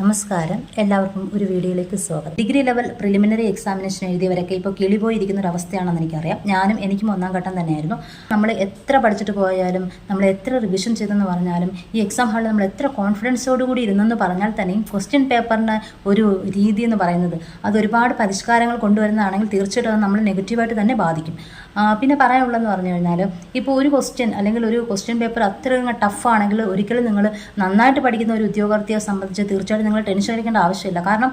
നമസ്കാരം. എല്ലാവർക്കും ഒരു വീഡിയോയിലേക്ക് സ്വാഗതം. ഡിഗ്രി ലെവൽ പ്രിലിമിനറി എക്സാമിനേഷൻ എഴുതിയവരൊക്കെ ഇപ്പോൾ കിളിപോയിരിക്കുന്ന ഒരു അവസ്ഥയാണെന്ന് എനിക്കറിയാം. ഞാനും എനിക്കും ഒന്നാം ഘട്ടം തന്നെയായിരുന്നു. നമ്മൾ എത്ര പഠിച്ചിട്ട് പോയാലും നമ്മൾ എത്ര റിവിഷൻ ചെയ്തെന്ന് പറഞ്ഞാലും ഈ എക്സാം ഹാളിൽ നമ്മൾ എത്ര കോൺഫിഡൻസോട് കൂടി ഇരുന്നെന്ന് പറഞ്ഞാൽ തന്നെയും ക്വസ്റ്റ്യൻ പേപ്പറിന് ഒരു രീതി എന്ന് പറയുന്നത് അത് ഒരുപാട് പരിഷ്കാരങ്ങൾ കൊണ്ടുവരുന്നതാണെങ്കിൽ തീർച്ചയായിട്ടും അത് നമ്മൾ നെഗറ്റീവായിട്ട് തന്നെ ബാധിക്കും. പിന്നെ പറയാനുള്ളതെന്ന് പറഞ്ഞു കഴിഞ്ഞാൽ ഇപ്പോൾ ഒരു ക്വസ്റ്റ്യൻ അല്ലെങ്കിൽ ഒരു ക്വസ്റ്റ്യൻ പേപ്പർ അത്രയും ടഫ് ആണെങ്കിൽ ഒരിക്കലും നിങ്ങൾ നന്നായിട്ട് പഠിക്കുന്ന ഒരു ഉദ്യോഗാർത്ഥിയെ സംബന്ധിച്ച് തീർച്ചയായിട്ടും നിങ്ങൾ ടെൻഷൻ അടിക്കേണ്ട ആവശ്യമില്ല. കാരണം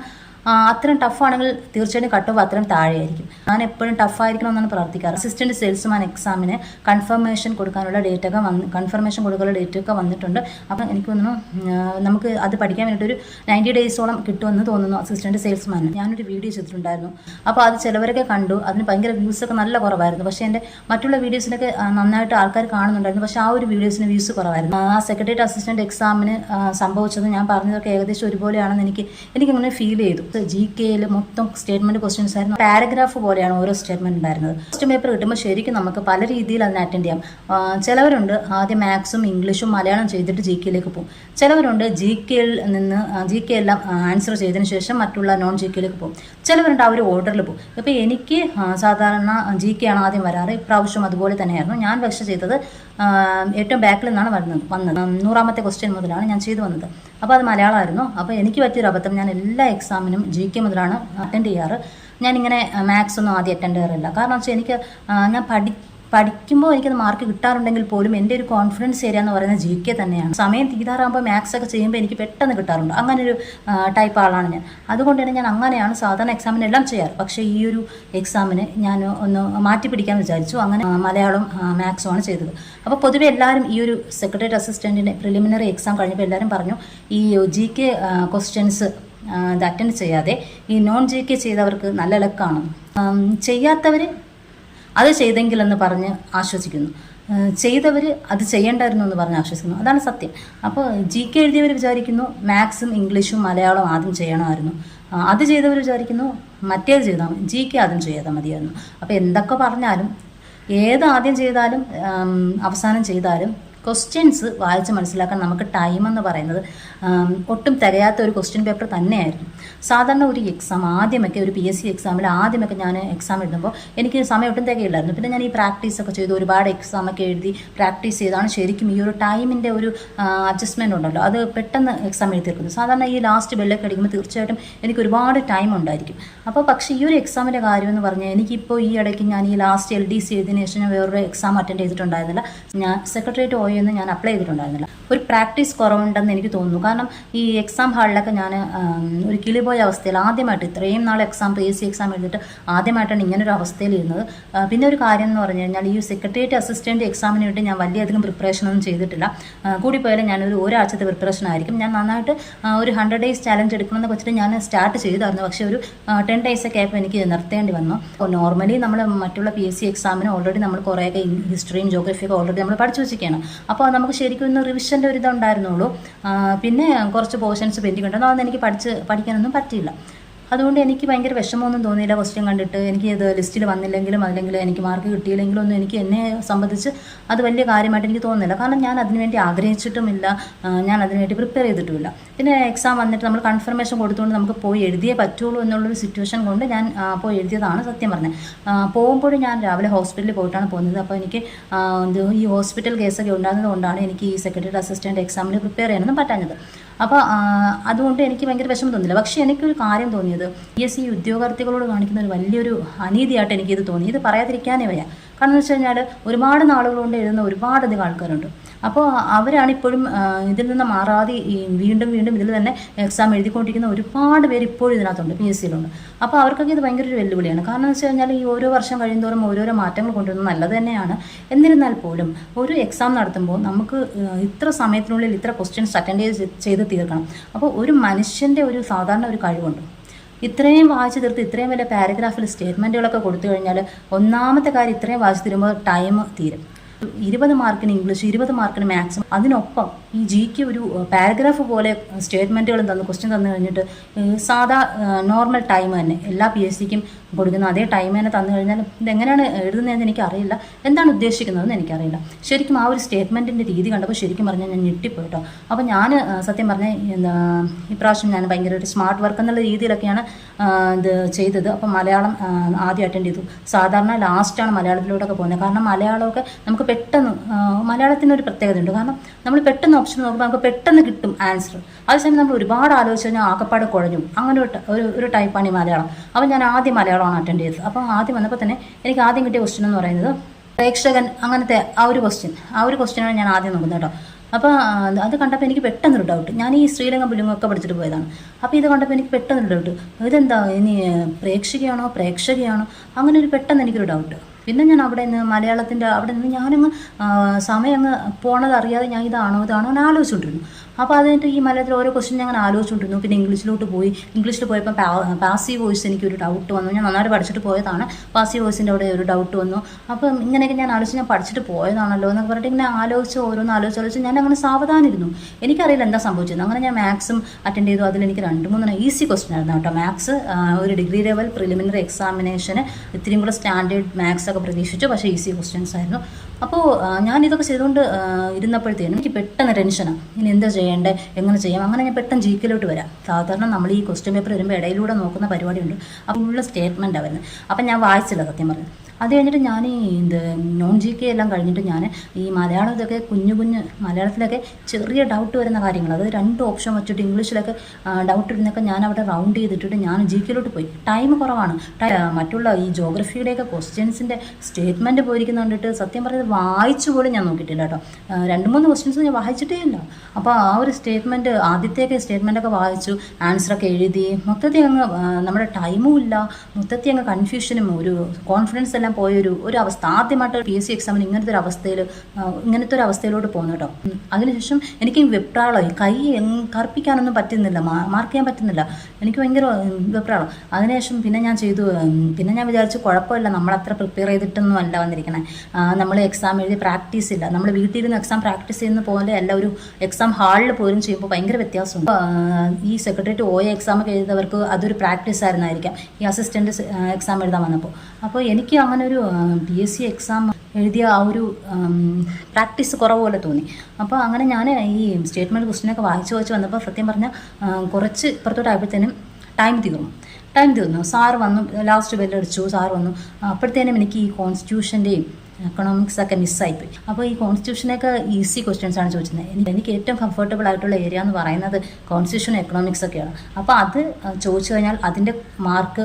അത്രയും ടഫ് ആണെങ്കിൽ തീർച്ചയായിട്ടും കട്ട് ഓഫ് അത്രയും താഴെയായിരിക്കും. ഞാൻ എപ്പോഴും ടഫ് ആയിരിക്കണം എന്നാണ് പ്രാർത്ഥിക്കാറ്. അസിസ്റ്റന്റ് സെയിൽസ്മാൻ എക്സാമിന് കൺഫർമേഷൻ കൊടുക്കാനുള്ള ഡേറ്റ് ഒക്കെ വന്ന് കൺഫർമേഷൻ കൊടുക്കാനുള്ള ഡേറ്റ് ഒക്കെ വന്നിട്ടുണ്ട്. അപ്പം എനിക്ക് തോന്നുന്നു നമുക്ക് അത് പഠിക്കാൻ വേണ്ടിയിട്ട് ഒരു നയന്റി ഡേയ്സോളം കിട്ടുമെന്ന് തോന്നുന്നു അസിസ്റ്റന്റ് സെയിൽസ്മാൻ ഞാനൊരു വീഡിയോ ചെയ്തിട്ടുണ്ടായിരുന്നു. അപ്പോൾ അത് ചിലവരൊക്കെ കണ്ടു. അതിന് ഭയങ്കര വ്യൂസ് ഒക്കെ നല്ല കുറവായിരുന്നു. പക്ഷേ എന്റെ മറ്റുള്ള വീഡിയോസിനൊക്കെ നന്നായിട്ട് ആൾക്കാർ കാണുന്നുണ്ടായിരുന്നു. പക്ഷേ ആ ഒരു വീഡിയോസിന് വ്യൂസ് കുറവായിരുന്നു. ആ സെക്രട്ടേറിയറ്റ് അസിസ്റ്റന്റ് എക്സാമിന് സംഭവിച്ചത് ഞാൻ പറഞ്ഞതൊക്കെ ഏകദേശം ഒരുപോലെയാണെന്ന് എനിക്ക് എനിക്കങ്ങനെ ഫീൽ ചെയ്തു. ജി കെയിൽ മൊത്തം സ്റ്റേറ്റ്മെന്റ് ക്വസ്റ്റ്യൻസ് ആയിരുന്നു. പാരഗ്രാഫ് പോലെയാണ് ഓരോ സ്റ്റേറ്റ്മെന്റ് ഉണ്ടായിരുന്നത്. ഫസ്റ്റ് പേപ്പർ കിട്ടുമ്പോൾ ശരിക്കും നമുക്ക് പല രീതിയിൽ അതിനെ അറ്റൻഡ് ചെയ്യാം. ചിലവരുണ്ട് ആദ്യം മാത്സും ഇംഗ്ലീഷും മലയാളം ചെയ്തിട്ട് ജി കെയിലേക്ക് പോകും. ചിലവരുണ്ട് ജി കെയിൽ നിന്ന് ജി കെ എല്ലാം ആൻസർ ചെയ്തതിന് ശേഷം മറ്റുള്ള നോൺ ജി കെയിലേക്ക് പോകും. ചിലവരുണ്ട് ആ ഒരു ഓർഡറിൽ പോകും. ഇപ്പോൾ എനിക്ക് സാധാരണ ജി കെ ആണ് ആദ്യം വരാറ്. ഇപ്രാവശ്യം അതുപോലെ തന്നെയായിരുന്നു. ഞാൻ പക്ഷെ ചെയ്തത് ഏറ്റവും ബാക്കിൽ നിന്നാണ് വരുന്നത് വന്നത്. നൂറാമത്തെ ക്വസ്റ്റ്യൻ മുതലാണ് ഞാൻ ചെയ്തു വന്നത്. അപ്പോൾ അത് മലയാളമായിരുന്നു. അപ്പോൾ എനിക്ക് പറ്റിയൊരു അബദ്ധം. ഞാൻ എല്ലാ എക്സാമിനും ജി കെ മുതലാണ് അറ്റൻഡ് ചെയ്യാറ്. ഞാനിങ്ങനെ മാത്സ് ഒന്നും ആദ്യം അറ്റൻഡ് ചെയ്യാറില്ല. കാരണം വെച്ചാൽ എനിക്ക് ഞാൻ പഠി പഠിക്കുമ്പോൾ എനിക്കത് മാർക്ക് കിട്ടാറുണ്ടെങ്കിൽ പോലും എന്റെ ഒരു കോൺഫിഡൻസ് ഏരിയ എന്ന് പറയുന്നത് ജി കെ തന്നെയാണ്. സമയം തീരാറാകുമ്പോൾ മാത്സ് ഒക്കെ ചെയ്യുമ്പോൾ എനിക്ക് പെട്ടെന്ന് കിട്ടാറുണ്ട്. അങ്ങനെ ഒരു ടൈപ്പ് ആളാണ് ഞാൻ. അതുകൊണ്ട് തന്നെ ഞാൻ അങ്ങനെയാണ് സാധാരണ എക്സാമിനെല്ലാം ചെയ്യാറ്. പക്ഷേ ഈ ഒരു എക്സാമിന് ഞാൻ ഒന്ന് മാറ്റി പിടിക്കാൻ വിചാരിച്ചു. അങ്ങനെ മലയാളം മാത്സും ആണ് ചെയ്തത്. അപ്പോൾ പൊതുവെ എല്ലാവരും ഈ ഒരു സെക്രട്ടറി അസിസ്റ്റന്റിന്റെ പ്രിലിമിനറി എക്സാം കഴിഞ്ഞപ്പോൾ എല്ലാവരും പറഞ്ഞു ഈ ജി കെ ക്വസ്റ്റ്യൻസ് അറ്റൻഡ് ചെയ്യാതെ ഈ നോൺ ജി കെ ചെയ്തവർക്ക് നല്ല ലക്കാണ് ചെയ്യാത്തവർ അത് ചെയ്തെങ്കിലെന്ന് പറഞ്ഞ് ആശ്വസിക്കുന്നു. ചെയ്തവർ അത് ചെയ്യേണ്ടായിരുന്നു എന്ന് പറഞ്ഞ് ആശ്വസിക്കുന്നു. അതാണ് സത്യം. അപ്പോൾ ജി കെ എഴുതിയവർ വിചാരിക്കുന്നു മാത്സും ഇംഗ്ലീഷും മലയാളവും ആദ്യം ചെയ്യണമായിരുന്നു. അത് ചെയ്തവർ വിചാരിക്കുന്നു മറ്റേത് ചെയ്താൽ മതി. ജി കെ ആദ്യം ചെയ്താൽ മതിയായിരുന്നു. അപ്പോൾ എന്തൊക്കെ പറഞ്ഞാലും ഏത് ആദ്യം ചെയ്താലും അവസാനം ചെയ്താലും ക്വസ്റ്റ്യൻസ് വായിച്ച് മനസ്സിലാക്കാൻ നമുക്ക് ടൈം എന്ന് പറയുന്നത് ഒട്ടും തികയാത്ത ഒരു ക്വസ്റ്റ്യൻ പേപ്പർ തന്നെയായിരുന്നു സാധാരണ ഒരു എക്സാം ആദ്യമൊക്കെ ഒരു പി എസ് സി എക്സാമിൽ ആദ്യമൊക്കെ ഞാൻ എക്സാം എഴുതുമ്പോൾ എനിക്ക് സമയം ഒട്ടും തികയില്ലായിരുന്നു. പിന്നെ ഞാൻ ഈ പ്രാക്ടീസ് ഒക്കെ ചെയ്തു ഒരുപാട് എക്സാം ഒക്കെ എഴുതി പ്രാക്ടീസ് ചെയ്താണ് ശരിക്കും ഈ ഒരു ടൈമിന്റെ ഒരു അഡ്ജസ്റ്റ്മെന്റ് ഉണ്ടല്ലോ. അത് പെട്ടെന്ന് എക്സാം എഴുതി തീർക്കുന്നത് സാധാരണ ഈ ലാസ്റ്റ് ബെല്ലൊക്കെ അടിക്കുമ്പോൾ തീർച്ചയായിട്ടും എനിക്ക് ഒരുപാട് ടൈം ഉണ്ടായിരിക്കും. അപ്പോൾ പക്ഷേ ഈ ഒരു എക്സാമിന്റെ കാര്യം എന്ന് പറഞ്ഞാൽ എനിക്കിപ്പോൾ ഈ ഇടയ്ക്ക് ഞാൻ ഈ ലാസ്റ്റ് എൽ ഡി സി എഴുതിയതിനു ശേഷം ഞാൻ വേറൊരു എക്സാം അറ്റൻഡ് ചെയ്തിട്ടുണ്ടായിരുന്നില്ല. ഞാൻ സെക്രട്ടേറിയറ്റ് ഒ എന്ന് ഞാൻ അപ്ലൈ ചെയ്തിട്ടുണ്ടായിരുന്നില്ല. ഒരു പ്രാക്ടീസ് കുറവുണ്ടെന്ന് എനിക്ക് തോന്നുന്നു. കാരണം ഈ എക്സാം ഹാളിലൊക്കെ ഞാൻ ഒരു കിളി പോയ അവസ്ഥയിൽ ആദ്യമായിട്ട് ഇത്രയും നാൾ exam P S C exam എഴുതിയിട്ട് ആദ്യമായിട്ടാണ് ഇങ്ങനൊരു അവസ്ഥയിൽ ഇരുന്നത്. പിന്നെ ഒരു കാര്യം എന്ന് പറഞ്ഞു കഴിഞ്ഞാൽ ഈ സെക്രട്ടേറിയറ്റ് അസിസ്റ്റന്റ് എക്സാമിന് വേണ്ടി ഞാൻ വലിയധികം പ്രിപ്പറേഷൻ ഒന്നും ചെയ്തിട്ടില്ല. കൂടിപ്പോയാലും ഞാനൊരു ഒരാഴ്ചത്തെ പ്രിപ്പറേഷൻ ആയിരിക്കും. ഞാൻ നന്നായിട്ട് ഒരു ഹൺഡ്രഡ് ഡേയ്സ് ചാലഞ്ച് എടുക്കണമെന്ന് വെച്ചിട്ട് ഞാൻ സ്റ്റാർട്ട് ചെയ്തായിരുന്നു. പക്ഷേ ഒരു ടെൻ ഡേയ്സ് ഒക്കെ ആയപ്പോൾ എനിക്ക് നിർത്തേണ്ടി വന്നു. നോർമലി നമ്മൾ മറ്റുള്ള പി എസ് സി എക്സാമിന് ഓൾറെഡി നമ്മൾ കുറേയൊക്കെ ഹിസ്റ്ററിയും ജോഗ്രഫിയൊക്കെ ഓൾറെഡി നമ്മൾ പഠിച്ചു വെച്ചിരിക്കുകയാണ്. അപ്പോൾ നമുക്ക് ശരിക്കും ഒന്ന് റിവിഷന്റെ ഒരു ഇതുണ്ടായിരുന്നുള്ളൂ. പിന്നെ കുറച്ച് പോർഷൻസ് പെൻഡിങ് ഉണ്ടായിരുന്നു അതൊന്നും എനിക്ക് പഠിച്ച് പഠിക്കാനൊന്നും പറ്റിയില്ല. അതുകൊണ്ട് എനിക്ക് ഭയങ്കര വിഷമമൊന്നും തോന്നിയില്ല. ക്വസ്റ്റ്യൻ കണ്ടിട്ട് എനിക്ക് ഇത് ലിസ്റ്റിൽ വന്നില്ലെങ്കിലും അല്ലെങ്കിൽ എനിക്ക് മാർക്ക് കിട്ടിയില്ലെങ്കിലും ഒന്നും എനിക്ക് എന്നെ സംബന്ധിച്ച് അത് വലിയ കാര്യമായിട്ട് എനിക്ക് തോന്നുന്നില്ല. കാരണം ഞാൻ അതിനുവേണ്ടി ആഗ്രഹിച്ചിട്ടുമില്ല. ഞാൻ അതിനുവേണ്ടി പ്രിപ്പയർ ചെയ്തിട്ടുമില്ല. പിന്നെ എക്സാം വന്നിട്ട് നമ്മൾ കൺഫർമേഷൻ കൊടുത്തുകൊണ്ട് നമുക്ക് പോയി എഴുതിയേ പറ്റുള്ളൂ എന്നുള്ളൊരു സിറ്റുവേഷൻ കൊണ്ട് ഞാൻ പോയി എഴുതിയതാണ് സത്യം പറഞ്ഞത്. പോകുമ്പോഴും ഞാൻ രാവിലെ ഹോസ്പിറ്റലിൽ പോയിട്ടാണ് പോകുന്നത്. അപ്പോൾ എനിക്ക് ഈ ഹോസ്പിറ്റൽ കേസൊക്കെ ഉണ്ടാകുന്നത് കൊണ്ടാണ് എനിക്ക് ഈ സെക്രട്ടറി അസിസ്റ്റന്റ് എക്സാമിന് പ്രിപ്പയർ ചെയ്യാനൊന്നും പറ്റാഞ്ഞത്. അപ്പോൾ അതുകൊണ്ട് എനിക്ക് ഭയങ്കര വിഷമം തോന്നില്ല. പക്ഷേ എനിക്കൊരു കാര്യം തോന്നിയത് പി എസ് സി ഉദ്യോഗാർത്ഥികളോട് കാണിക്കുന്ന ഒരു വലിയൊരു അനീതിയായിട്ട് എനിക്കിത് തോന്നി. ഇത് പറയാതിരിക്കാനേ വയ്യ. കാരണം എന്ന് വെച്ച് കഴിഞ്ഞാൽ ഒരുപാട് നാളുകൾ കൊണ്ട് എഴുതുന്ന ഒരുപാട് അധികം ആൾക്കാരുണ്ട്. അപ്പോൾ അവരാണ് ഇപ്പോഴും ഇതിൽ നിന്ന് മാറാതെ വീണ്ടും വീണ്ടും ഇതിൽ തന്നെ എക്സാം എഴുതിക്കൊണ്ടിരിക്കുന്ന ഒരുപാട് പേര് ഇപ്പോഴും ഇതിനകത്തുണ്ട് പി എസ് സിയിലുണ്ട് അപ്പോൾ അവർക്കൊക്കെ ഇത് ഭയങ്കര ഒരു വെല്ലുവിളിയാണ്. കാരണം എന്ന് വെച്ച് കഴിഞ്ഞാൽ ഈ ഓരോ വർഷം കഴിയുന്തോറും ഓരോരോ മാറ്റങ്ങൾ കൊണ്ടുവരുന്നത് നല്ലത് തന്നെയാണ്. എന്നിരുന്നാൽ പോലും ഒരു എക്സാം നടത്തുമ്പോൾ നമുക്ക് ഇത്ര സമയത്തിനുള്ളിൽ ഇത്ര ക്വസ്റ്റ്യൻസ് അറ്റൻഡ് ചെയ്ത് ചെയ്ത് തീർക്കണം. അപ്പോൾ ഒരു മനുഷ്യന്റെ ഒരു സാധാരണ ഒരു കഴിവുണ്ട്. ഇത്രയും വായിച്ചു തീർത്ത് ഇത്രയും വലിയ പാരഗ്രാഫിൽ സ്റ്റേറ്റ്മെന്റുകളൊക്കെ കൊടുത്തു കഴിഞ്ഞാൽ ഒന്നാമത്തെ കാര്യം ഇത്രയും വായിച്ചു തീരുമ്പോൾ ടൈം തീരും. ഇരുപത് മാർക്കിന് ഇംഗ്ലീഷ് ഇരുപത് മാർക്കിന് മാത്സും. അതിനൊപ്പം ഈ ജിക്ക് ഒരു പാരഗ്രാഫ് പോലെ സ്റ്റേറ്റ്മെന്റുകളും തന്നു ക്വസ്റ്റ്യൻ തന്നു കഴിഞ്ഞിട്ട് സാധാ നോർമൽ ടൈം തന്നെ എല്ലാ പി എസ് സിക്കും കൊടുക്കുന്ന. അതേ ടൈം തന്നെ തന്നു കഴിഞ്ഞാൽ ഇതെങ്ങനെയാണ് എഴുതുന്നതെന്ന് എനിക്കറിയില്ല. എന്താണ് ഉദ്ദേശിക്കുന്നതെന്ന് എനിക്കറിയില്ല. ശരിക്കും ആ ഒരു സ്റ്റേറ്റ്മെന്റിന്റെ രീതി കണ്ടപ്പോൾ ശരിക്കും പറഞ്ഞാൽ ഞാൻ ഞെട്ടിപ്പോയിട്ടോ. അപ്പോൾ ഞാൻ സത്യം പറഞ്ഞാൽ എന്താ ഇപ്രാവശ്യം ഞാൻ ഭയങ്കര ഒരു സ്മാർട്ട് വർക്ക് എന്നുള്ള രീതിയിലൊക്കെയാണ് ഇത് ചെയ്തത്. അപ്പോൾ മലയാളം ആദ്യം അറ്റൻഡ് ചെയ്തു. സാധാരണ ലാസ്റ്റാണ് മലയാളത്തിലൂടെയൊക്കെ പോകുന്നത്. കാരണം മലയാളമൊക്കെ നമുക്ക് പെട്ടെന്ന് മലയാളത്തിനൊരു പ്രത്യേകതയുണ്ട് കാരണം നമ്മൾ പെട്ടെന്ന് ഓപ്ഷൻ നോക്കുമ്പോൾ നമുക്ക് പെട്ടെന്ന് കിട്ടും ആൻസർ അതേസമയം നമ്മൾ ഒരുപാട് ആലോചിച്ച് കഴിഞ്ഞാൽ ആകപ്പാട് കുഴഞ്ഞു അങ്ങനെ ഒരു ഒരു ടൈപ്പാണ് ഈ മലയാളം. അപ്പോൾ ഞാൻ ആദ്യം മലയാളമാണ് അറ്റൻഡ് ചെയ്തത്. അപ്പോൾ ആദ്യം വന്നപ്പോൾ തന്നെ എനിക്ക് ആദ്യം കിട്ടിയ ക്വസ്റ്റ്യൻ എന്ന് പറയുന്നത് പ്രേക്ഷകൻ അങ്ങനത്തെ ആ ഒരു ക്വസ്റ്റ്യൻ ആ ഒരു ക്വസ്റ്റ്യനാണ് ഞാൻ ആദ്യം നോക്കുന്നത് കേട്ടോ. അപ്പോൾ അത് കണ്ടപ്പോൾ എനിക്ക് പെട്ടെന്നൊരു ഡൗട്ട് ഞാൻ ഈ ശ്രീലങ്ക ഒക്കെ പഠിച്ചിട്ട് പോയതാണ്. അപ്പോൾ ഇത് കണ്ടപ്പോൾ എനിക്ക് പെട്ടെന്നൊരു ഡൗട്ട് ഇതെന്താ? ഇനി പ്രേക്ഷകയാണോ? പ്രേക്ഷകയാണോ? അങ്ങനെ ഒരു പെട്ടെന്ന് എനിക്കൊരു ഡൗട്ട് പിന്നെ ഞാൻ അവിടെ നിന്ന് മലയാളത്തിന്റെ അവിടെ നിന്ന് ഞാനങ്ങ് സമയം അങ്ങ് പോണത് അറിയാതെ ഞാൻ ഇതാണോ ഇതാണോ എന്ന് ആലോചിച്ചുകൊണ്ടിരുന്നു അപ്പോൾ അതിനിട്ട് ഈ മലയാളത്തിൽ ഓരോ ക്വസ്റ്റ്യൻ ഞാൻ ആലോചിച്ചുകൊണ്ടിരുന്നു. പിന്നെ ഇംഗ്ലീഷിലോട്ട് പോയി. ഇംഗ്ലീഷിൽ പോയപ്പോൾ പാസീവ് വോയിസ് എനിക്ക് ഒരു ഡൗട്ട് വന്നു. ഞാൻ നന്നായിട്ട് പഠിച്ചിട്ട് പോയതാണ്. പാസീവ് വോയിസിന്റെ അവിടെ ഒരു ഡൗട്ട് വന്നു. അപ്പം ഇങ്ങനെയൊക്കെ ഞാൻ ആലോചിച്ച് ഞാൻ പഠിച്ചിട്ട് പോയതാണല്ലോ എന്നൊക്കെ പറഞ്ഞിട്ട് ഇങ്ങനെ ആലോചിച്ച് ഓരോന്ന് ആലോചിച്ച് ആലോചിച്ച് ഞാൻ അങ്ങനെ സാവധാനിരുന്നു. എനിക്കറിയില്ല എന്താ സംഭവിച്ചത് അങ്ങനെ ഞാൻ മാത്സും അറ്റൻഡ് ചെയ്തു. അതിൽ എനിക്ക് രണ്ട് മൂന്ന് ഈസി ക്വസ്റ്റ്യൻ ആയിരുന്നു കേട്ടോ. മാത്സ് ഒരു ഡിഗ്രി ലെവൽ പ്രിലിമിനറി എക്സാമിനേഷന് ഇത്തിരിയും കൂടെ സ്റ്റാൻഡേർഡ് മാത്സ് ഒക്കെ പ്രതീക്ഷിച്ചു. പക്ഷേ ഈസി ക്വസ്റ്റ്യൻസ് ആയിരുന്നു. അപ്പോൾ ഞാൻ ഇതൊക്കെ ചെയ്തുകൊണ്ട് ഇരുന്നപ്പോഴത്തേനും എനിക്ക് പെട്ടെന്ന് ടെൻഷനാണ് ഇനി എന്താ ചെയ്യേണ്ടത് എങ്ങനെ ചെയ്യാം? അങ്ങനെ ഞാൻ പെട്ടെന്ന് ജീക്കിലോട്ട് വരാം. സാധാരണ നമ്മൾ ഈ ക്വസ്റ്റ്യൻ പേപ്പർ വരുമ്പോൾ ഇടയിലൂടെ നോക്കുന്ന പരിപാടിയുണ്ട്. അപ്പോൾ ഉള്ള സ്റ്റേറ്റ്മെന്റാണ് വരുന്നത്. അപ്പം ഞാൻ വായിച്ചില്ല സത്യം പറഞ്ഞു അത് കഴിഞ്ഞിട്ട് ഞാൻ ഈ ഇത് നോൺ ജി കെ എല്ലാം കഴിഞ്ഞിട്ട് ഞാൻ ഈ മലയാളം ഇതൊക്കെ കുഞ്ഞു കുഞ്ഞ് മലയാളത്തിലൊക്കെ ചെറിയ ഡൗട്ട് വരുന്ന കാര്യങ്ങൾ അത് രണ്ട് ഓപ്ഷൻ വെച്ചിട്ട് ഇംഗ്ലീഷിലൊക്കെ ഡൗട്ട് ഇടുന്നൊക്കെ ഞാൻ അവിടെ റൗണ്ട് ചെയ്തിട്ടിട്ട് ഞാൻ ജി കെയിലോട്ട് പോയി. ടൈം കുറവാണ്. മറ്റുള്ള ഈ ജോഗ്രഫിയുടെയൊക്കെ ക്വസ്റ്റ്യൻസിന്റെ സ്റ്റേറ്റ്മെന്റ് പോയിരിക്കുന്ന കണ്ടിട്ട് സത്യം പറഞ്ഞത് വായിച്ചു പോലും ഞാൻ നോക്കിയിട്ടില്ല കേട്ടോ. രണ്ട് മൂന്ന് ക്വസ്റ്റ്യൻസ് ഞാൻ വായിച്ചിട്ടേ ഇല്ല. അപ്പോൾ ആ ഒരു സ്റ്റേറ്റ്മെന്റ് ആദ്യത്തെയൊക്കെ സ്റ്റേറ്റ്മെന്റൊക്കെ വായിച്ചു ആൻസറൊക്കെ എഴുതി മൊത്തത്തിൽ അങ്ങ് നമ്മുടെ ടൈമും ഇല്ല. മൊത്തത്തിൽ അങ്ങ് കൺഫ്യൂഷനും ഒരു കോൺഫിഡൻസ് എല്ലാം പോയൊരു ഒരു അവസ്ഥ ആദ്യമായിട്ട് പി എസ് സി എക്സാമിന് ഇങ്ങനത്തെ ഒരു അവസ്ഥയിൽ ഇങ്ങനത്തെ ഒരു അവസ്ഥയിലോട്ട് പോകുന്നു കേട്ടോ. അതിനുശേഷം എനിക്ക് വെപ്രാളം വെപ്രാളമായി കൈ കറുപ്പിക്കാനൊന്നും പറ്റുന്നില്ല മാർക്ക് ചെയ്യാൻ പറ്റുന്നില്ല. എനിക്ക് ഭയങ്കര വെപ്രാളം. അതിനുശേഷം പിന്നെ ഞാൻ ചെയ്തു പിന്നെ ഞാൻ വിചാരിച്ചു കുഴപ്പമില്ല നമ്മൾ അത്ര പ്രിപ്പയർ ചെയ്തിട്ടൊന്നും അല്ല വന്നിരിക്കണേ. നമ്മൾ എക്സാം എഴുതി പ്രാക്ടീസ് ഇല്ല. നമ്മൾ വീട്ടിലിരുന്ന് എക്സാം പ്രാക്ടീസ് ചെയ്യുന്ന പോലെ അല്ല ഒരു എക്സാം ഹാളിൽ പോലും ചെയ്യുമ്പോൾ ഭയങ്കര വ്യത്യാസമുണ്ട് ഈ സെക്രട്ടേറിയറ്റ് ഓയ എക്സാം എഴുതിയവർക്ക് അതൊരു പ്രാക്ടീസ് ആയിരുന്നായിരിക്കാം ഈ അസിസ്റ്റന്റ് എക്സാം എഴുതാൻ വന്നപ്പോൾ അപ്പോൾ എനിക്ക് അങ്ങനെ ഒരു പി എസ് സി എക്സാം എഴുതിയ ആ ഒരു പ്രാക്ടീസ് കുറവ് പോലെ തോന്നി. അപ്പോൾ അങ്ങനെ ഞാൻ ഈ സ്റ്റേറ്റ്മെന്റ് ക്വസ്റ്റിനൊക്കെ വായിച്ച് വായിച്ച് വന്നപ്പോൾ സത്യം പറഞ്ഞാൽ കുറച്ച് കുറച്ച് ഇപ്പുറത്തോട്ടായപ്പോഴത്തേനും ടൈം തീർന്നു. ടൈം തീർന്നു. സാർ വന്നു ലാസ്റ്റ് ബെല്ലടിച്ചു സാർ വന്നു. അപ്പോഴത്തേനും എനിക്ക് ഈ കോൺസ്റ്റിറ്റ്യൂഷന്റെയും എക്കണോമിക്സ് ഒക്കെ മിസ്സായിപ്പോയി അപ്പോൾ ഈ കോൺസ്റ്റിറ്റ്യൂഷനൊക്കെ ഈസി ക്വസ്റ്റ്യൻസ് ആണ് എനിക്ക് എനിക്ക് ഏറ്റവും കംഫർട്ടബിൾ ആയിട്ടുള്ള ഏരിയ എന്ന് പറയുന്നത് കോൺസ്റ്റിറ്റ്യൂഷൻ എക്കണോമിക്സ് ഒക്കെയാണ്. അപ്പോൾ അത് ചോദിച്ചു കഴിഞ്ഞാൽ അതിന്റെ മാർക്ക്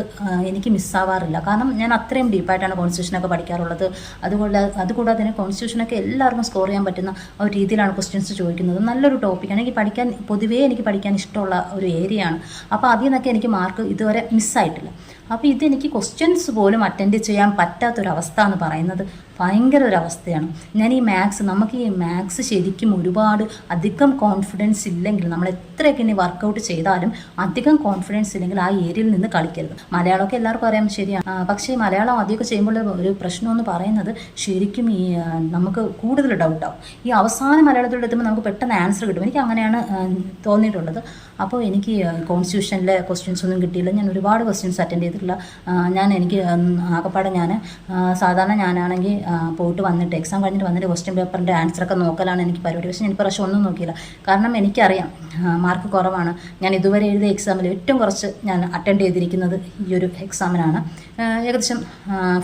എനിക്ക് മിസ്സാവാറില്ല കാരണം ഞാൻ അത്രയും ഡീപ്പായിട്ടാണ് കോൺസ്റ്റിറ്റ്യൂഷനൊക്കെ പഠിക്കാറുള്ളത്. അതുകൊണ്ട് അതുകൂടാതെ തന്നെ കോൺസ്റ്റിറ്റ്യൂഷനൊക്കെ എല്ലാവർക്കും സ്കോർ ചെയ്യാൻ പറ്റുന്ന ഒരു രീതിയിലാണ് ക്വസ്റ്റ്യൻസ് ചോദിക്കുന്നത്. നല്ലൊരു ടോപ്പിക്കാണ് എനിക്ക് പഠിക്കാൻ പൊതുവേ എനിക്ക് പഠിക്കാൻ ഇഷ്ടമുള്ള ഒരു ഏരിയയാണ് അപ്പോൾ അതിൽ നിന്നൊക്കെ എനിക്ക് മാർക്ക് ഇതുവരെ മിസ്സായിട്ടില്ല അപ്പോൾ ഇതെനിക്ക് ക്വസ്റ്റ്യൻസ് പോലും അറ്റൻഡ് ചെയ്യാൻ പറ്റാത്തൊരവസ്ഥ എന്ന് പറയുന്നത് ഭയങ്കര ഒരു അവസ്ഥയാണ്. ഞാൻ ഈ മാത്സ് നമുക്ക് ഈ മാത്സ് ശരിക്കും ഒരുപാട് അധികം കോൺഫിഡൻസ് ഇല്ലെങ്കിൽ നമ്മൾ എത്രയൊക്കെ ഇനി വർക്കൗട്ട് ചെയ്താലും അധികം കോൺഫിഡൻസ് ഇല്ലെങ്കിൽ ആ ഏരിയയിൽ നിന്ന് കളിക്കരുത്. മലയാളമൊക്കെ എല്ലാവർക്കും അറിയാം ശരിയാണ്. പക്ഷേ മലയാളം ആദ്യമൊക്കെ ചെയ്യുമ്പോൾ ഒരു പ്രശ്നമെന്ന് പറയുന്നത് ശരിക്കും ഈ നമുക്ക് കൂടുതൽ ഡൗട്ടാവും ഈ അവസാന മലയാളത്തിലെത്തുമ്പോൾ നമുക്ക് പെട്ടെന്ന് ആൻസർ കിട്ടും. എനിക്ക് അങ്ങനെയാണ് തോന്നിയിട്ടുള്ളത്. അപ്പോൾ എനിക്ക് കോൺസ്റ്റിറ്റ്യൂഷനിലെ ക്വസ്റ്റ്യൻസ് ഒന്നും കിട്ടിയില്ല. ഞാൻ ഒരുപാട് ക്വസ്റ്റ്യൻസ് അറ്റൻഡ് ചെയ്തിട്ടില്ല ഞാൻ എനിക്ക് ആകപ്പാടെ ഞാൻ സാധാരണ ഞാനാണെങ്കിൽ പോയിട്ട് വന്നിട്ട് എക്സാം കഴിഞ്ഞിട്ട് വന്നിട്ട് ക്വസ്റ്റ്യൻ പേപ്പറിന്റെ ആൻസറൊക്കെ നോക്കലാണ് എനിക്ക് പരിപാടി. പക്ഷേ ഞാൻ പ്രാവശ്യം ഒന്നും നോക്കിയില്ല. കാരണം എനിക്കറിയാം മാർക്ക് കുറവാണ്. ഞാൻ ഇതുവരെ എഴുതിയ എക്സാമിൽ ഏറ്റവും കുറച്ച് ഞാൻ അറ്റൻഡ് ചെയ്തിരിക്കുന്നത് ഈ ഒരു എക്സാമിനാണ് ഏകദേശം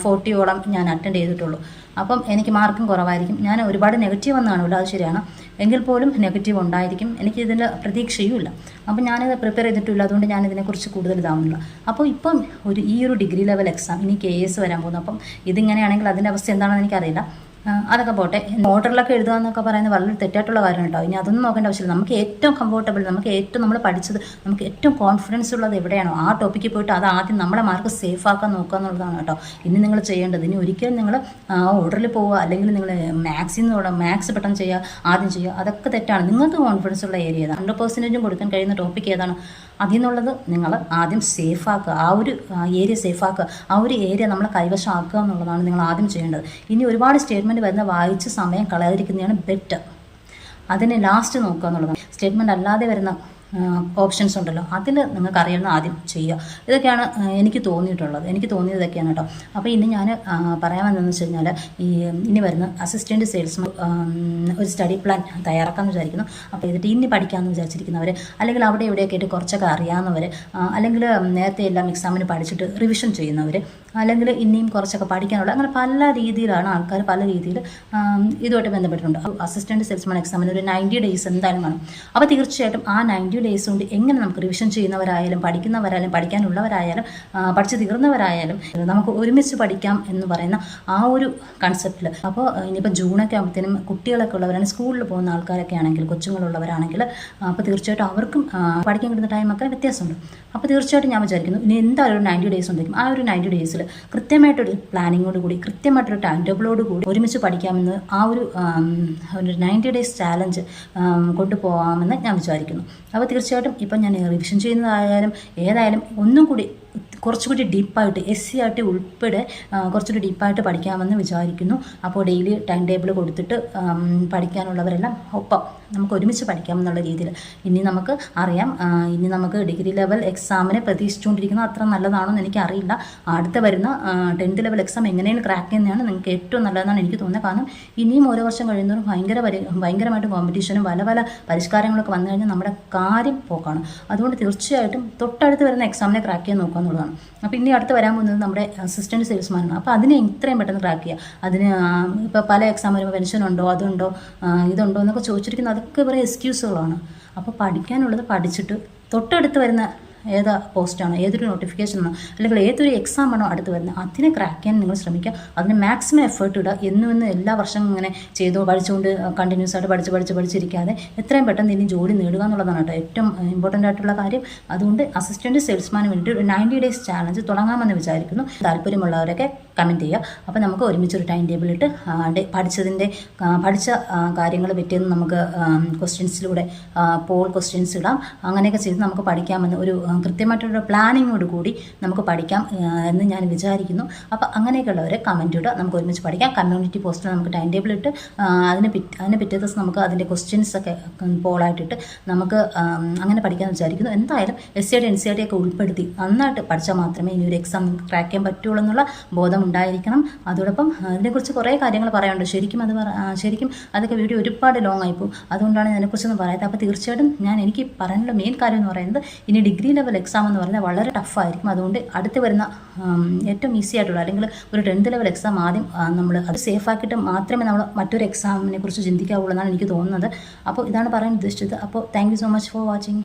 ഫോർട്ടിയോളം ഞാൻ അറ്റൻഡ് ചെയ്തിട്ടുള്ളൂ. അപ്പം എനിക്ക് മാർക്കും കുറവായിരിക്കും. ഞാൻ ഒരുപാട് നെഗറ്റീവ് വന്നാണല്ലോ അത് ശരിയാണ്. എങ്കിൽ പോലും നെഗറ്റീവ് ഉണ്ടായിരിക്കും. എനിക്ക് ഇതിൽ പ്രതീക്ഷയുമില്ല. അപ്പം ഞാനിത് പ്രിപ്പയർ ചെയ്തിട്ടില്ല. അതുകൊണ്ട് ഞാൻ ഇതിനെക്കുറിച്ച് കൂടുതൽ ഇതാവുന്നില്ല. അപ്പോൾ ഇപ്പം ഒരു ഈ ഒരു ഡിഗ്രി ലെവൽ എക്സാം ഇനി കെ എസ് വരാൻ പോകുന്നു. അപ്പം ഇതിങ്ങനെയാണെങ്കിൽ അതിന്റെ അവസ്ഥ എന്താണെന്ന് എനിക്കറിയില്ല. അതൊക്കെ പോട്ടെ. ഓർഡറിലൊക്കെ എഴുതുക എന്നൊക്കെ പറയുന്നത് വളരെ തെറ്റായിട്ടുള്ള കാര്യം ഉണ്ടാവും ഇനി അതൊന്നും നോക്കേണ്ട ആവശ്യമില്ല. നമുക്ക് ഏറ്റവും കംഫർട്ടബിൾ നമുക്ക് ഏറ്റവും നമ്മൾ പഠിച്ചത് നമുക്ക് ഏറ്റവും കോൺഫിഡൻസ് ഉള്ളത് എവിടെയാണോ ആ ടോപ്പിക്കിൽ പോയിട്ട് അത് ആദ്യം നമ്മളെ മാർക്ക് സേഫ് ആക്കാൻ നോക്കുക എന്നുള്ളതാണ് കേട്ടോ. ഇനി നിങ്ങൾ ചെയ്യേണ്ടത്. ഇനി ഒരിക്കലും നിങ്ങൾ ആ ഓർഡറിൽ പോവുക അല്ലെങ്കിൽ നിങ്ങൾ മാത്സിൽ നിന്ന് മാത്സ് പെട്ടെന്ന് ചെയ്യുക ആദ്യം ചെയ്യുക അതൊക്കെ തെറ്റാണ്. നിങ്ങൾക്ക് കോൺഫിഡൻസ് ഉള്ള ഏരിയ ഏതാണ് ഹൺഡ്രഡ് പെർസെന്റേജും കൊടുക്കാൻ കഴിയുന്ന ടോപ്പിക് ഏതാണ്? അതിൽ നിന്നുള്ളത് നിങ്ങൾ ആദ്യം സേഫാക്കുക ആ ഒരു ഏരിയ സേഫാക്കുക ആ ഒരു ഏരിയ നമ്മൾ കൈവശം ആക്കുക എന്നുള്ളതാണ് നിങ്ങൾ ആദ്യം ചെയ്യേണ്ടത്. ഇനി ഒരുപാട് സ്റ്റേറ്റ്മെന്റ് വരുന്ന വായിച്ച് സമയം കളയാതിരിക്കുന്നതാണ് ബെറ്റർ അതിനെ ലാസ്റ്റ് നോക്കുക എന്നുള്ളതാണ്. സ്റ്റേറ്റ്മെന്റ് അല്ലാതെ വരുന്ന ഓപ്ഷൻസ് ഉണ്ടല്ലോ. അതിൽ നിങ്ങൾക്ക് അറിയുന്ന ആദ്യം ചെയ്യുക. ഇതൊക്കെയാണ് എനിക്ക് തോന്നിയിട്ടുള്ളത്. എനിക്ക് തോന്നിയതൊക്കെയാണ് കേട്ടോ. അപ്പോൾ ഇനി ഞാൻ പറയാൻ വന്നതെന്ന് വെച്ച് കഴിഞ്ഞാൽ ഈ ഇനി വരുന്ന അസിസ്റ്റന്റ് സെയിൽസ് ഒരു സ്റ്റഡി പ്ലാൻ തയ്യാറാക്കാമെന്ന് വിചാരിക്കുന്നു. അപ്പോൾ ഇതിട്ട് ഇനി പഠിക്കാമെന്ന് വിചാരിച്ചിരിക്കുന്നവർ അല്ലെങ്കിൽ അവിടെ ഇവിടെയൊക്കെ ആയിട്ട് കുറച്ചൊക്കെ അറിയാവുന്നവർ അല്ലെങ്കിൽ നേരത്തെ എല്ലാം എക്സാമിന് പഠിച്ചിട്ട് റിവിഷൻ ചെയ്യുന്നവർ അല്ലെങ്കിൽ ഇനിയും കുറച്ചൊക്കെ പഠിക്കാനുള്ള അങ്ങനെ പല രീതിയിലാണ് ആൾക്കാർ പല രീതിയിൽ ഇതുമായിട്ട് ബന്ധപ്പെട്ടിട്ടുണ്ട്. അസിസ്റ്റന്റ് സെൽസ്മാൻ എക്സാമിന് ഒരു നയന്റി ഡേയ്സ് എന്തായാലും വേണം. അപ്പോൾ തീർച്ചയായിട്ടും ആ നയന്റി ഡേയ്സ് കൊണ്ട് എങ്ങനെ നമുക്ക് റിവിഷൻ ചെയ്യുന്നവരായാലും പഠിക്കുന്നവരായാലും പഠിക്കാനുള്ളവരായാലും പഠിച്ചു തീർന്നവരായാലും നമുക്ക് ഒരുമിച്ച് പഠിക്കാം എന്ന് പറയുന്ന ആ ഒരു കൺസെപ്റ്റിൽ അപ്പോൾ ഇനിയിപ്പോൾ ജൂണൊക്കെ ആകുമ്പോഴത്തേനും കുട്ടികളൊക്കെ ഉള്ളവരാണ് സ്കൂളിൽ പോകുന്ന ആൾക്കാരൊക്കെ ആണെങ്കിൽ കൊച്ചുങ്ങളുള്ളവരാണെങ്കിൽ അപ്പോൾ തീർച്ചയായിട്ടും അവർക്കും പഠിക്കാൻ കിട്ടുന്ന ടൈമൊക്കെ വ്യത്യാസമുണ്ട്. അപ്പോൾ തീർച്ചയായിട്ടും ഞാൻ വിചാരിക്കുന്നു ഇനി എന്തായാലും ഒരു നയന്റി ഡേയ്സ് ഉണ്ടായിരിക്കും ആ ഒരു നയന്റി ഡേയ്സിൽ കൃത്യമായിട്ടൊരു പ്ലാനിങ്ങോട് കൂടി കൃത്യമായിട്ടൊരു ടൈം ടേബിളോട് കൂടി ഒരുമിച്ച് പഠിക്കാമെന്ന് ആ ഒരു ഒരു നയന്റി ഡേയ്സ് ചാലഞ്ച് കൊണ്ടുപോകാമെന്ന് ഞാൻ വിചാരിക്കുന്നു. അപ്പോൾ തീർച്ചയായിട്ടും ഇപ്പം ഞാൻ റിവിഷൻ ചെയ്യുന്നതായാലും ഏതായാലും ഒന്നും കൂടി കുറച്ചുകൂടി ഡീപ്പായിട്ട് എസ് സി ആർ ടി ഉൾപ്പെടെ കുറച്ചുകൂടി ഡീപ്പായിട്ട് പഠിക്കാമെന്ന് വിചാരിക്കുന്നു. അപ്പോൾ ഡെയിലി ടൈം ടേബിൾ കൊടുത്തിട്ട് പഠിക്കാനുള്ളവരെല്ലാം ഒപ്പം നമുക്ക് ഒരുമിച്ച് പഠിക്കാമെന്നുള്ള രീതിയിൽ ഇനി നമുക്ക് അറിയാം. ഇനി നമുക്ക് ഡിഗ്രി ലെവൽ എക്സാമിനെ പ്രതീക്ഷിച്ചുകൊണ്ടിരിക്കുന്നത് അത്ര നല്ലതാണെന്ന് എനിക്കറിയില്ല. അടുത്ത വരുന്ന ടെൻത്ത് ലെവൽ എക്സാം എങ്ങനെയാണ് ക്രാക്ക് ചെയ്യുന്നതാണ് നിങ്ങൾക്ക് ഏറ്റവും നല്ലതെന്നാണ് എനിക്ക് തോന്നുന്നത്. കാരണം ഇനിയും ഓരോ വർഷം കഴിയുന്നതും ഭയങ്കര ഭയങ്കരമായിട്ട് കോമ്പറ്റീഷനും പല പല പരിഷ്കാരങ്ങളൊക്കെ വന്നു കഴിഞ്ഞാൽ നമ്മുടെ കാര്യം പോക്കാണ്. അതുകൊണ്ട് തീർച്ചയായിട്ടും തൊട്ടടുത്ത് വരുന്ന എക്സാമിനെ ക്രാക്ക് ചെയ്യാൻ നോക്കുക എന്നുള്ളതാണ്. അപ്പോൾ ഇനി അടുത്ത് വരാൻ പോകുന്നത് നമ്മുടെ അസിസ്റ്റന്റ് സെയിൽസ്മാനാണ് അപ്പോൾ അതിനെ ഇത്രയും പെട്ടെന്ന് ട്രാക്ക് ചെയ്യുക അതിന് ഇപ്പോൾ പല എക്സാം വരുമ്പോൾ പെൻഷൻ ഉണ്ടോ അതുണ്ടോ ഇതുണ്ടോ എന്നൊക്കെ ചോദിച്ചിരിക്കുന്നത് അതൊക്കെ വേറെ എക്സ്ക്യൂസുകളാണ് അപ്പോൾ പഠിക്കാനുള്ളത് പഠിച്ചിട്ട് തൊട്ടടുത്ത് വരുന്ന ഏതാ പോസ്റ്റാണോ ഏതൊരു നോട്ടിഫിക്കേഷനാണോ അല്ലെങ്കിൽ ഏതൊരു എക്സാം ആണോ അടുത്ത് വരുന്നത്? അതിനെ ക്രാക്ക് ചെയ്യാൻ നിങ്ങൾ ശ്രമിക്കുക. അതിന് മാക്സിമം എഫേർട്ട് ഇടുക. എന്നും എന്നും എല്ലാ വർഷവും ഇങ്ങനെ ചെയ്തു പഠിച്ചുകൊണ്ട് കണ്ടിന്യൂസ് ആയിട്ട് പഠിച്ച് പഠിച്ച് പഠിച്ചിരിക്കാതെ എത്രയും പെട്ടെന്ന് ഇനി ജോലി നേടുക എന്നുള്ളതാണ് കേട്ടോ ഏറ്റവും ഇമ്പോർട്ടന്റ് ആയിട്ടുള്ള കാര്യം. അതുകൊണ്ട് അസിസ്റ്റന്റ് സെയിൽസ്മാന് വേണ്ടി ഒരു നയന്റി ഡേയ്സ് ചാലഞ്ച് തുടങ്ങാമെന്ന് വിചാരിക്കുന്നു. താല്പര്യമുള്ളവരൊക്കെ കമന്റ് ചെയ്യുക. അപ്പോൾ നമുക്ക് ഒരുമിച്ച് ഒരു ടൈം ടേബിൾ ഇട്ട് പഠിച്ചതിന്റെ പഠിച്ച കാര്യങ്ങൾ പറ്റിയെന്ന് നമുക്ക് ക്വസ്റ്റ്യൻസിലൂടെ പോൾ ക്വസ്റ്റ്യൻസ് ഇടാം. അങ്ങനെയൊക്കെ ചെയ്ത് നമുക്ക് പഠിക്കാമെന്ന് ഒരു കൃത്യമായിട്ടുള്ള പ്ലാനിങ്ങോട് കൂടി നമുക്ക് പഠിക്കാം എന്ന് ഞാൻ വിചാരിക്കുന്നു. അപ്പോൾ അങ്ങനെയൊക്കെയുള്ളവർ കമന്റ് ഇടുക. നമുക്ക് ഒരുമിച്ച് പഠിക്കാം. കമ്മ്യൂണിറ്റി പോസ്റ്റിൽ നമുക്ക് ടൈം ടേബിൾ ഇട്ട് അതിന് പിറ്റ് അതിന് പിറ്റേ ദിവസം നമുക്ക് അതിന്റെ ക്വസ്റ്റ്യൻസ് ഒക്കെ പോളായിട്ടിട്ട് നമുക്ക് അങ്ങനെ പഠിക്കാമെന്ന് വിചാരിക്കുന്നു. എന്തായാലും S C I D N C I D ഒക്കെ ഉൾപ്പെടുത്തി നന്നായിട്ട് പഠിച്ചാൽ മാത്രമേ ഇനി ഒരു എക്സാം ക്രാക്ക് ചെയ്യാൻ പറ്റുള്ളൂ എന്നുള്ള ബോധം ഉണ്ടായിരിക്കണം. അതോടൊപ്പം അതിനെക്കുറിച്ച് കുറേ കാര്യങ്ങൾ പറയാനുണ്ട്. ശരിക്കും അത് ശരിക്കും അതൊക്കെ വീഡിയോ ഒരുപാട് ലോങ് ആയിപ്പോൾ അതുകൊണ്ടാണ് അതിനെക്കുറിച്ചൊന്നും പറയാത്തത്. അപ്പോൾ തീർച്ചയായിട്ടും ഞാൻ എനിക്ക് പറയാനുള്ള മെയിൻ കാര്യം എന്ന് പറയുന്നത് ഇനി ഡിഗ്രി ലെവൽ എക്സാം എന്ന് പറഞ്ഞാൽ വളരെ ടഫായിരിക്കും അതുകൊണ്ട് അടുത്ത് വരുന്ന ഏറ്റവും ഈസി ആയിട്ടുള്ള അല്ലെങ്കിൽ ഒരു ടെൻത്ത് ലെവൽ എക്സാം ആദ്യം നമ്മൾ അത് സേഫ് ആക്കിയിട്ട് മാത്രമേ നമ്മൾ മറ്റൊരു എക്സാമിനെ കുറിച്ച് ചിന്തിക്കാവുള്ളൂ എന്നാണ് എനിക്ക് തോന്നുന്നത്. അപ്പോൾ ഇതാണ് പറയാൻ ഉദ്ദേശിച്ചത്. അപ്പോൾ thank so much for watching